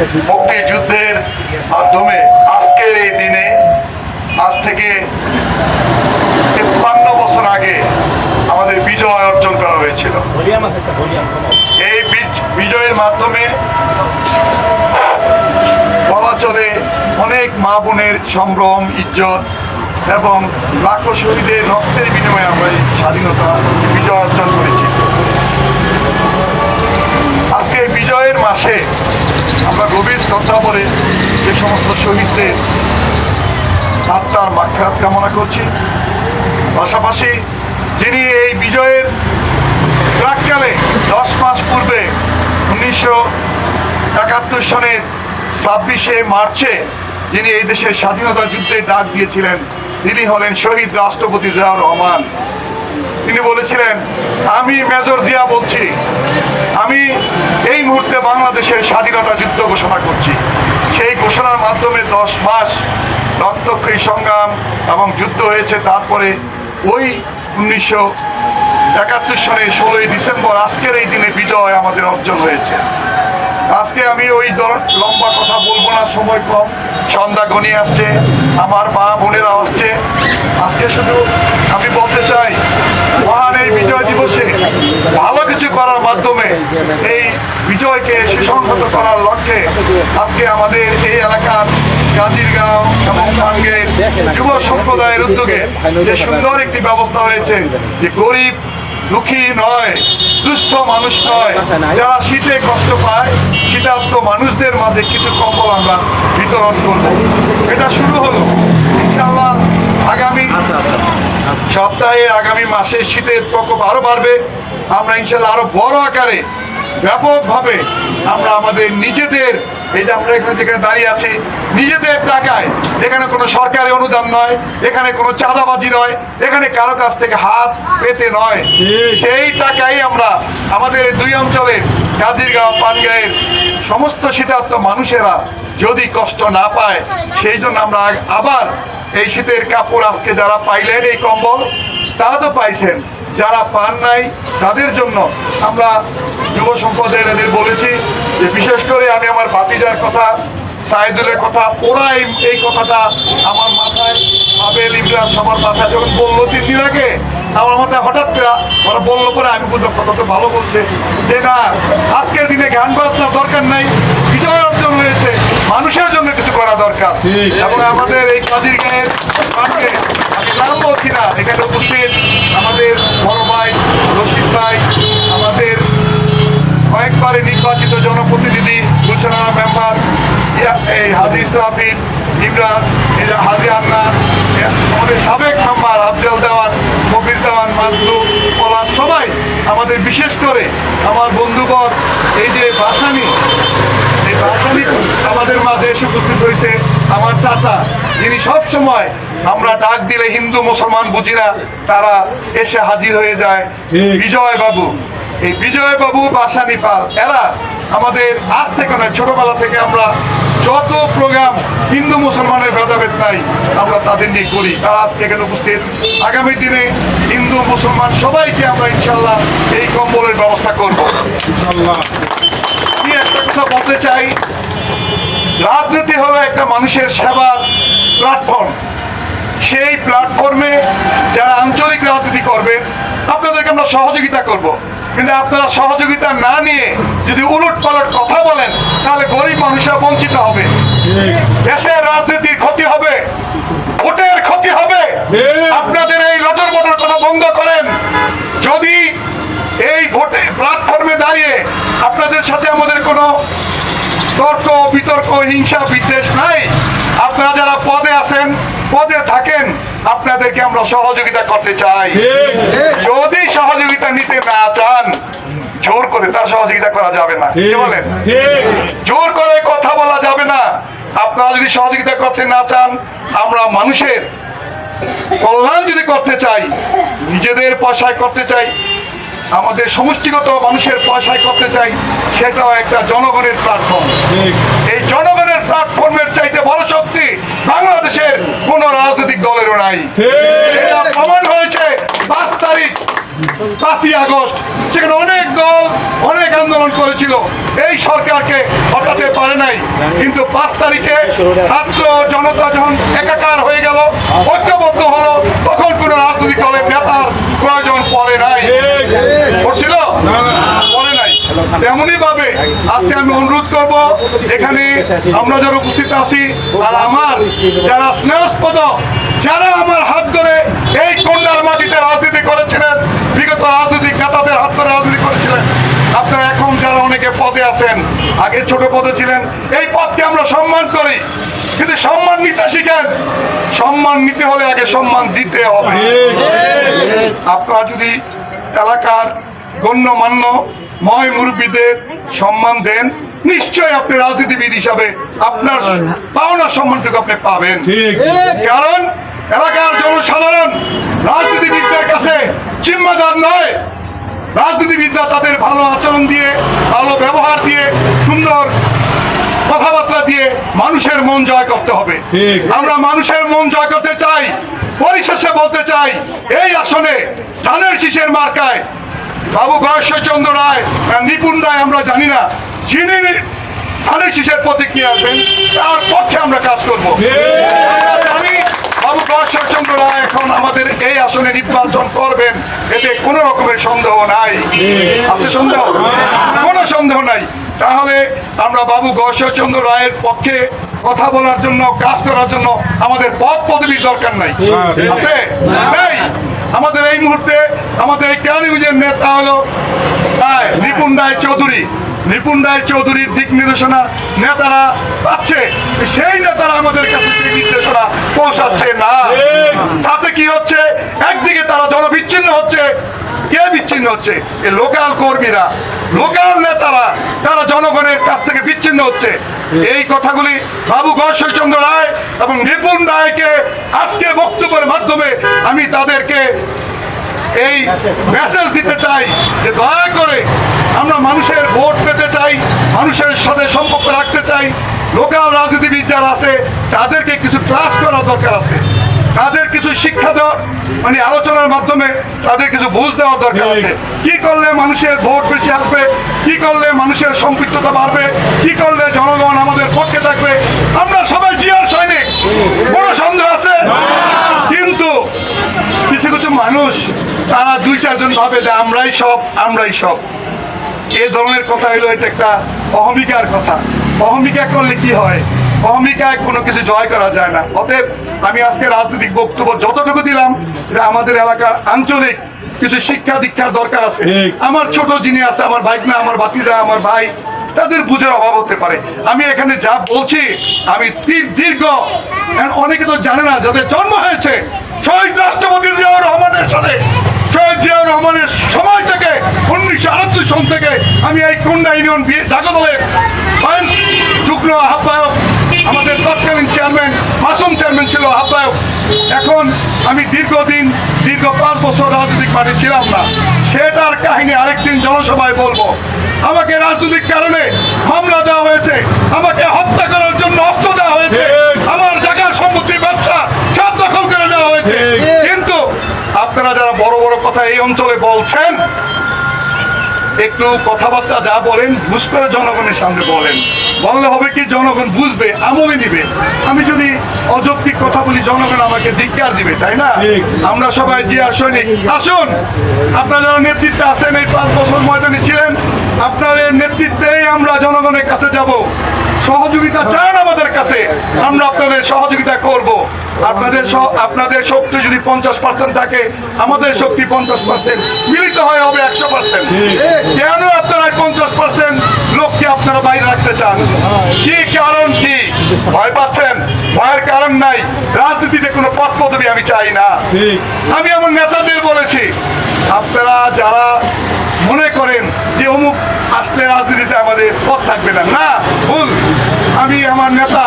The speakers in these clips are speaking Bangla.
মুক্তিযুদ্ধের মাধ্যমে আজকের এই দিনে, আজ থেকে তিপ্পান্ন বছর আগে আমাদের বিজয় অর্জন করা হয়েছিল। এই বিজয়ের মাধ্যমে বলা চলে অনেক মা বোনের সম্ভ্রম, ইজ্জত এবং লাখো শহীদের রক্তের বিনিময়ে আমরা স্বাধীনতা, বিজয় অর্জন করেছি। আজকে বিজয়ের মাসে আমরা গভীর শ্রদ্ধা করে যে সমস্ত শহীদদের আত্মার মাক্ষাত কামনা করছি। পাশাপাশি যিনি এই বিজয়ের প্রাককালে দশ মাস পূর্বে উনিশশো একাত্তর সনের ছাব্বিশে মার্চে যিনি এই দেশের স্বাধীনতা যুদ্ধে ডাক দিয়েছিলেন, তিনি হলেন শহীদ রাষ্ট্রপতি জিয়াউর রহমান। তিনি বলেছিলেন, আমি মেজর জিয়া বলছি আমি এই মুহূর্তে বাংলাদেশের স্বাধীনতা যুদ্ধ ঘোষণা করছি। সেই ঘোষণার মাধ্যমে দশ মাস রক্তক্ষয়ী সংগ্রাম এবং যুদ্ধ হয়েছে। তারপরে ওই উনিশশো একাত্তর সালে ষোলোই ডিসেম্বর আজকের এই দিনে বিজয় আমাদের অর্জন হয়েছে। আজকে আমি ওই লম্বা কথা বলব না, সময় কম। সন্ধ্যা ঘনিয়ে আসছে, আমার মা বোনেরা আসছে। আজকে শুধু আমি বলতে চাই মহান এই বিজয় দিবসে ভালো কিছু করার মাধ্যমে এই বিজয়কে সুসংহত করার লক্ষ্যে আজকে আমাদের এই এলাকার গাজীরগাঁও এবং টাঙ্গের যুব সম্প্রদায়ের উদ্যোগে যে সুন্দর একটি ব্যবস্থা হয়েছে, যে গরিব, দুঃখী নয়, দুস্থ মানুষ নয়, যারা শীতে কষ্ট পায়, শীতার্থ মানুষদের মাঝে কিছু কম্বল আমরা বিতরণ করব। এটা শুরু হলো। ইনশাল্লাহ আগামী সপ্তাহে আগামী মাসে শীতের প্রকোপ আরও বাড়বে। আমরা ইনশাল্লাহ আরও বড় আকারে ব্যাপকভাবে আমরা আমাদের নিজেদের, এই যে আমরা এখানে যেখানে দাঁড়িয়ে আছি, নিজেদের টাকায়, এখানে কোনো সরকারি অনুদান নয়, এখানে কোনো চাঁদাবাজি নয়, এখানে কারও কাছ থেকে হাত পেতে নয়। সেই টাকাই আমরা আমাদের দুই অঞ্চলের কাজিরগাঁও পানগাঁয়ের সমস্ত শীতার্থ মানুষেরা যদি কষ্ট না পায়, সেই জন্য আমরা আবার এই শীতের কাপড় আজকে যারা পাইলেন এই কম্বল, তারা তো পাইছেন। যারা পান নাই তাদের জন্য আমরা যুব সম্পদের এদের বলেছি যে বিশেষ করে আমি আমার ভাতিজার কথা সাইদুলের কথা ওরা এই কথাটা আমার মাথায় আবেল ইমরান সবার মাথায় যখন বলল তিন দিন আগে আমার মাথায় হঠাৎ করে ওরা বলল করে আমি বুঝলাম কথা তো ভালো বলছে যে না আজকের দিনে গান বাজনা দরকার নাই বিজয় অর্জন হয়েছে মানুষের জন্য কিছু করা দরকার। এবং আমাদের এই কাজির গায়ের বলছি না এখানে উপস্থিত আমাদের বড় ভাই রশিদ ভাই, আমাদের কয়েকবারে নির্বাচিত জনপ্রতিনিধি গুলশানা মেম্বার এই হাজি এই যে হাজি আন্নাস, আমাদের সাবেক মেম্বার আফজল দেওয়ান কবির দেওয়ান মাজলু পলাশ সবাই আমাদের বিশেষ করে আমার বন্ধুবর এই যে ভাসানি, এই ভাসানি আমাদের মাঝে এসে উপস্থিত হয়েছে। আমার চাচা যিনি সব সময় আমরা ডাক দিলে হিন্দু মুসলমান বুঝি না তারা এসে হাজির হয়ে যায়। বিজয় বাবু এই বিজয় বাবু বাসানি পাল এরা আমাদের আজ থেকে নয় ছোটবেলা থেকে আমরা যত প্রোগ্রাম হিন্দু মুসলমানের ভেদাভেদ নাই আমরা তাদের নিয়ে করি। তারা আজকে এখানে উপস্থিত। আগামী দিনে হিন্দু মুসলমান সবাইকে আমরা ইনশাল্লাহ এই কম্বলের ব্যবস্থা করব। আমি একটা কথা বলতে চাই রাজনীতি হলো একটা মানুষের সেবার প্ল্যাটফর্ম সেই প্ল্যাটফর্মে যারা আঞ্চলিক রাজনীতি করবেন আপনাদেরকে আমরা সহযোগিতা করব। কিন্তু আপনারা সহযোগিতা না নিয়ে যদি উলট পালট কথা বলেন, তাহলে গরিব মানুষরা বঞ্চিত হবে। দেশের রাজনীতির ক্ষতি হবে, ভোটের ক্ষতি হবে। আপনাদের এই লটর বটর কথা বন্ধ করেন। যদি এই ভোটে প্ল্যাটফর্মে দাঁড়িয়ে আপনাদের সাথে আমাদের কোনো তর্ক, বিতর্ক, হিংসা, বিদ্বেষ নাই। আপনারা যারা পদে আছেন, পদে থাকেন, আপনাদেরকে আমরা সহযোগিতা করতে চাই। যদি সহযোগিতা নিতে না চান, জোর করে তার সহযোগিতা করা যাবে না। কি বলেন? জোর করে কথা বলা যাবে না। আপনারা যদি সহযোগিতা করতে না চান, আমরা মানুষের কল্যাণ যদি করতে চাই, নিজেদের পয়সায় করতে চাই আমাদের সমষ্টিগত মানুষের পয়সায় করতে চাই সেটাও একটা জনগণের প্ল্যাটফর্ম এই জনগণের প্ল্যাটফর্মের চাইতে বড় শক্তি বাংলাদেশের কোন রাজনৈতিক দলেরও নাই। এটা প্রমাণ হয়েছে পাঁচ তারিখ, পাঁচই আগস্ট, সেখানে অনেক দল অনেক আন্দোলন করেছিল। এই সরকারকে হটাতে পারে নাই। কিন্তু পাঁচ তারিখে ছাত্র জনতা যখন একাকার হয়ে গেল, ঐক্যবদ্ধ হলো, তখন কোন রাজনৈতিক দলের নেতার প্রয়োজন পড়ে নাই। নাই তেমনই ভাবে আজকে আমি অনুরোধ করব এখানে আমরা যারা উপস্থিত আছি আর আমার যারা স্নেহস্পদ যারা আমার হাত ধরে এই কন্যার মাটিতে রাজনীতি করেছিলেন বিগত রাজনৈতিক নেতাদের হাত ধরে রাজনীতি করেছিলেন আপনারা এখন যারা অনেকে পদে আছেন আগে ছোট পদে ছিলেন এই পদকে আমরা সম্মান করি। কিন্তু সম্মান নিতে শিখেন। সম্মান নিতে হলে আগে সম্মান দিতে হবে। আপনারা যদি এলাকার গণ্যমান্য ময় মুরব্বীদের সম্মান দেন। নিশ্চয় আপনি রাজনীতিবিদ হিসাবে আপনার পাওনার সম্মানটুকু আপনি পাবেন। ঠিক। কারণ এলাকার জনসাধারণ রাজনীতিবিদদের কাছে জিম্মাদার নয়। রাজনীতিবিদরা তাদের ভালো আচরণ দিয়ে ভালো ব্যবহার দিয়ে সুন্দর কথাবার্তা দিয়ে মানুষের মন জয় করতে হবে। ঠিক। আমরা মানুষের মন জয় করতে চাই পরিশেষে বলতে চাই এই আসনে ধানের শীষের মার্কায় বাবু গয়েশ্বরচন্দ্র রায় নিপুণ রায় আমরা জানি না। যিনি ধানের শীষের প্রতীক নিয়ে আসবেন তার পক্ষে আমরা কাজ করব। বাবু গয়েশ্বরচন্দ্র রায় এখন আমাদের এই আসনে নির্বাচন করবেন এতে কোনো রকমের সন্দেহ নাই। আছে সন্দেহ? কোনো সন্দেহ নাই। তাহলে আমরা বাবু গয়েশ্বরচন্দ্র রায়ের পক্ষে কথা বলার জন্য কাজ করার জন্য আমাদের পদ পদবীর দরকার নাই। আছে? নাই? আমাদের এই মুহূর্তে আমাদের এই কেরানীগঞ্জের নেতা হলো নিপুণ রায় চৌধুরী। নিপুণ রায় চৌধুরীর দিক নির্দেশনা নেতারা পাচ্ছে। সেই নেতারা আমাদের কাছে সেই নির্দেশনা পৌঁছাচ্ছে না। তাতে কি হচ্ছে? একদিকে তারা জনবিচ্ছিন্ন হচ্ছে কে বিচ্ছিন্ন হচ্ছে? এই লোকাল কর্মীরা, লোকাল নেতারা, তারা জনগণের কাছ থেকে বিচ্ছিন্ন হচ্ছে। এই কথাগুলি বাবু গশ্বরচন্দ্র রায় এবং নিপুণ রায়কে আজকে বক্তব্যের মাধ্যমে আমি তাদেরকে এই মেসেজ দিতে চাই যে দয়া করে আমরা মানুষের ভোট পেতে চাই, মানুষের সাথে সম্পর্ক রাখতে চাই। লোকাল রাজনীতিবিদ যারা আছে, তাদেরকে কিছু ক্লাস করা দরকার আছে। তাদের কিছু শিক্ষা দেওয়ার মানে আলোচনার মাধ্যমে তাদের কিছু বুঝ দেওয়ার দরকার আছে। কি করলে মানুষের ভোট বেশি আসবে? কি করলে মানুষের সম্পৃক্ততা বাড়বে? কি করলে জনগণ আমাদের পক্ষে থাকবে? আমরা সবাই জিয়ার সৈনিক। কোনো সন্দেহ আছে? কিন্তু কিছু কিছু মানুষ তারা দুই চারজন ভাবে যে আমরাই সব আমরাই সব। এ ধরনের কথা হলো এটা একটা অহমিকার কথা। অহমিকা করলে কি হয়? অহমিকায় কোনো কিছু জয় করা যায় না। অতএব আমি আজকে রাজনৈতিক বক্তব্য যতটুকু দিলাম এটা আমাদের এলাকার আঞ্চলিক কিছু শিক্ষা দীক্ষার দরকার আছে। আমার ছোট যিনি আছে আমার ভাই না আমার ভাতিজা আমার ভাই তাদের বুঝের অভাব হতে পারে। আমি এখানে যা বলছি আমি দীর- দীর্ঘ অনেকে তো জানে না যাদের জন্ম হয়েছে শহীদ রাষ্ট্রপতি জিয়াউর রহমানের সাথে শহীদ জিয়াউর রহমানের সময় থেকে উনিশশো আটাত্তর সন থেকে আমি এই কুন্ডা ইউনিয়ন বি- জাগো দলের স্বয়ং যুগ্ম আহ্বায়ক আমাদের তৎকালীন চেয়ারম্যান মাসুম চেয়ারম্যান ছিল আহ্বায়ক। এখন আমি দীর্ঘদিন দীর্ঘ পাঁচ বছর রাজনৈতিক পার্টি ছিলাম না। সেটার কাহিনী আরেকদিন জনসভায় বলব। আমাকে রাজনৈতিক কারণে মামলা দেওয়া হয়েছে। আমাকে হত্যা করার জন্য অস্ত্র দেওয়া হয়েছে। আমার জায়গা সম্পত্তি ব্যবসা সব দখল করে দেওয়া হয়েছে। কিন্তু আপনারা যারা বড় বড় কথা এই অঞ্চলে বলছেন একটু কথাবার্তা যা বলেন বুঝ করে জনগণের সামনে বলেন। বললে হবে কি জনগণ বুঝবে আমলে নিবে। আমি যদি অযৌক্তিক কথা বলি জনগণ আমাকে ধিক্কার দিবে তাই না? আমরা সবাই জিয়ার সৈনিক। আসুন আপনারা যারা নেতৃত্বে আছেন এই পাঁচ বছর ময়দানে ছিলেন আপনাদের নেতৃত্বেই আমরা জনগণের কাছে যাব। সহযোগিতা চান আমাদের কাছে, আমরা আপনাদের সহযোগিতা করব। আপনাদের আপনাদের শক্তি যদি পঞ্চাশ পার্সেন্ট থাকে, আমাদের শক্তি পঞ্চাশ পার্সেন্ট মিলিত হয়ে হবে একশো পার্সেন্ট কেন আপনারা পঞ্চাশ পার্সেন্ট লোককে আপনারা বাইরে রাখতে চান? কি কারণ কি? ভয় পাচ্ছেন? ভয়ের কারণ নাই। রাজনীতিতে কোনো পথ পদবি আমি চাই না। আমি আমার নেতাদের বলেছি। আপনারা যারা মনে করেন যে অমুক আসলে রাজনীতিতে আমাদের পথ থাকবে না না ভুল আমি আমার নেতা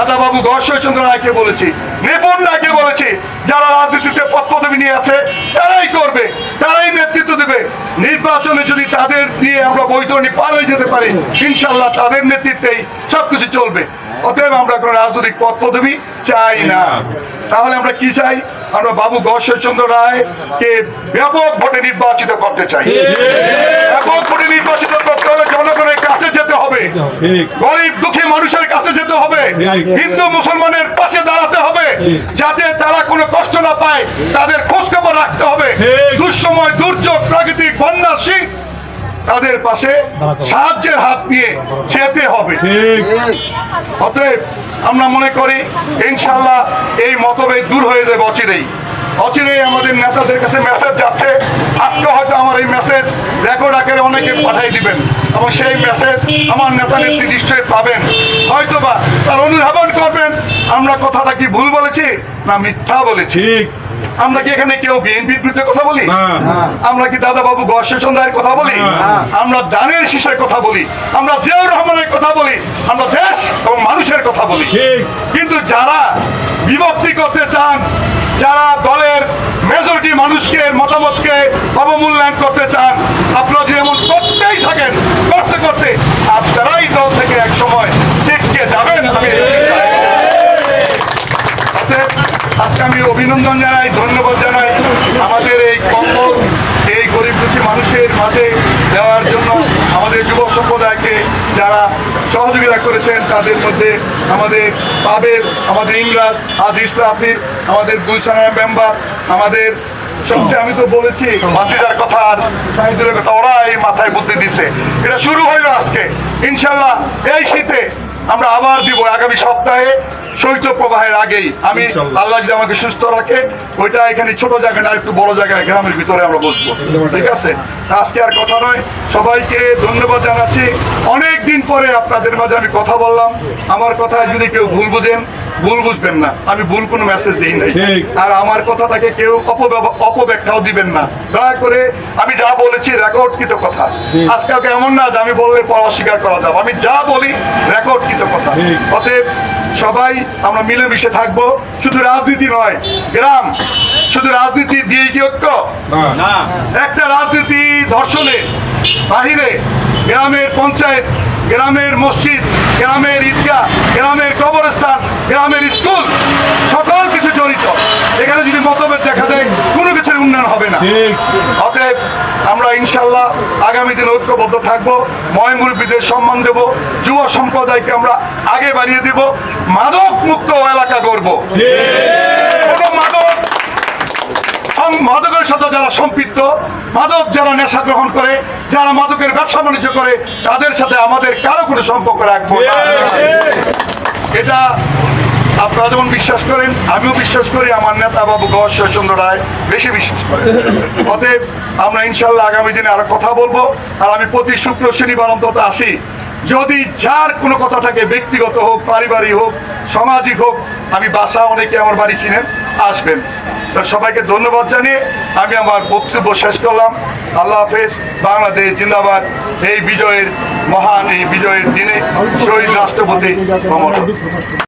দাদাবাবু গর্ষচন্দ্র রায়কে বলেছি নিপুণ রায়কে বলেছি যারা রাজনীতিতে পথ পদবি নিয়ে আছে তারাই করবে তারাই নেতৃত্ব দেবে। নির্বাচনে যদি তাদের দিয়ে আমরা বৈতরণী পার হয়ে যেতে পারি ইনশাল্লাহ তাদের নেতৃত্বেই সবকিছু চলবে। অতএব আমরা কোনো রাজনৈতিক পথ পদবি চাই না। তাহলে আমরা কি চাই? আমরা বাবু গশ্বরচন্দ্র রায় কে ব্যাপক ভোটে নির্বাচিত করতে চাই। ব্যাপক ভোটে নির্বাচিত করতে হলে জনগণের কাছে যেতে হবে। গরিব দুঃখী মানুষের কাছে যেতে হবে। হিন্দু মুসলমানের পাশে দাঁড়াতে হবে। যাতে তারা কোনো কষ্ট না পায় তাদের খোঁজ খবর রাখতে হবে। দুঃসময় দুর্যোগ প্রাকৃতিক বন্যা শীত তাদের পাশে সাহায্যের হাত নিয়ে যেতে হবে। অতএব আমরা মনে করি ইনশাল্লাহ এই মতভেদ দূর হয়ে যাবে অচিরেই। অচিরেই আমাদের নেতাদের কাছে মেসেজ যাচ্ছে। আজকে হয়তো আমার এই মেসেজ রেকর্ড আকারে অনেকে পাঠিয়ে দিবেন। এবং সেই মেসেজ আমার নেতা নেত্রী নিশ্চয়ই পাবেন। হয়তো বা তার অনুধাবন করবেন আমরা কথাটা কি ভুল বলেছি না মিথ্যা বলেছি? আমরা কি এখানে কেউ বিএনপির বিরুদ্ধে কথা বলি? আমরা কি দাদা বাবু গর্ষচন্দ্রের কথা বলি? আমরা দানের শীষের কথা বলি। আমরা জিয়াউর রহমানের কথা বলি। আমরা দেশ এবং মানুষের কথা বলি। ঠিক। কিন্তু যারা বিভক্তি করতে চান যারা মানুষকে, মতামতকে অবমূল্যায়ন করতে চান, আপনারা যদি এমন করতেই থাকেন, করতে করতে আপনারাই দল থেকে এক সময় ছিটকে যাবেন আজকে আমি অভিনন্দন জানাই, ধন্যবাদ জানাই আমাদের এই কম্বল, এই গরিব দুঃখী মানুষের মাঝে দেওয়ার জন্য আমাদের যুব সম্প্রদায়কে যারা সহযোগিতা করেছেন, তাদের মধ্যে আমাদের পাবেল, আমাদের ইংরাজ আজ ইসরাফির আমাদের গুলশানের মেম্বার আমাদের সবচেয়ে আমি তো বলেছি ভাতিজার কথা আর সাহিত্যের কথা ওরা এই মাথায় বুদ্ধি দিছে। এটা শুরু হইল আজকে। ইনশাল্লাহ এই শীতে আমরা আবার দিব আগামী সপ্তাহে শৈত্য প্রবাহের আগেই। আমি আল্লাহ যদি আমাকে সুস্থ রাখে ওইটা এখানে ছোট জায়গায় না একটু বড় জায়গায় গ্রামের ভিতরে আমরা বসবো। ঠিক আছে? আজকে আর কথা নয়। সবাইকে ধন্যবাদ জানাচ্ছি। অনেক দিন পরে আপনাদের মাঝে আমি কথা বললাম। আমার কথায় যদি কেউ ভুল বুঝেন ভুল বুঝবেন না। আমি ভুল কোনো মেসেজ দিই নাই। আর আমার কথাটাকে কেউ অপব্যাখ্যাও দিবেন না। দয়া করে আমি যা বলেছি রেকর্ডকৃত কথা। আজকালকে এমন না যে আমি বললে পর অস্বীকার করা যাবে। আমি যা বলি রেকর্ডকৃত কথা। অতএব সবাই আমরা মিলেমিশে থাকব। শুধু রাজনীতি নয় গ্রাম। শুধু রাজনীতি দিয়ে কি ঐক্য? না। একটা রাজনীতি ধর্ষণে বাহিরে। গ্রামের পঞ্চায়েত গ্রামের মসজিদ গ্রামের ঈদগাহ গ্রামের কবরস্থান গ্রামের স্কুল সকল কিছু জড়িত। এখানে যদি মতভেদ দেখা দেয় কোনো উন্নয়ন হবে না। অতএব আমরা ইনশাল্লাহ আগামী দিনে ঐক্যবদ্ধ থাকব ময় মুরব্বীদের সম্মান দেব যুব সম্প্রদায়কে আমরা আগে বাড়িয়ে দেব মাদক মুক্ত এলাকা করব মাদক মাদকের সাথে যারা সম্পৃক্ত মাদক যারা নেশা গ্রহণ করে যারা মাদকের ব্যবসা বাণিজ্য করে তাদের সাথে আমাদের কারও কোনো সম্পর্ক রাখব এটা আপনারা যেমন বিশ্বাস করেন, আমিও বিশ্বাস করি, আমার নেতা বাবু গশ্বরচন্দ্র রায় বেশি বিশ্বাস করেন। অতএব আমরা ইনশাল্লাহ আগামী দিনে আরও কথা বলব। আর আমি প্রতি শুক্র শনিবার অন্তত আসি। যদি যার কোনো কথা থাকে, ব্যক্তিগত হোক, পারিবারিক হোক, সামাজিক হোক, আমি বাসা অনেকে আমার বাড়ি চিনেন, আসবেন। তো সবাইকে ধন্যবাদ জানিয়ে আমি আমার বক্তব্য শেষ করলাম। আল্লাহ হাফেজ, বাংলাদেশ জিন্দাবাদ। এই বিজয়ের মহান, এই বিজয়ের দিনে শহীদ রাষ্ট্রপতি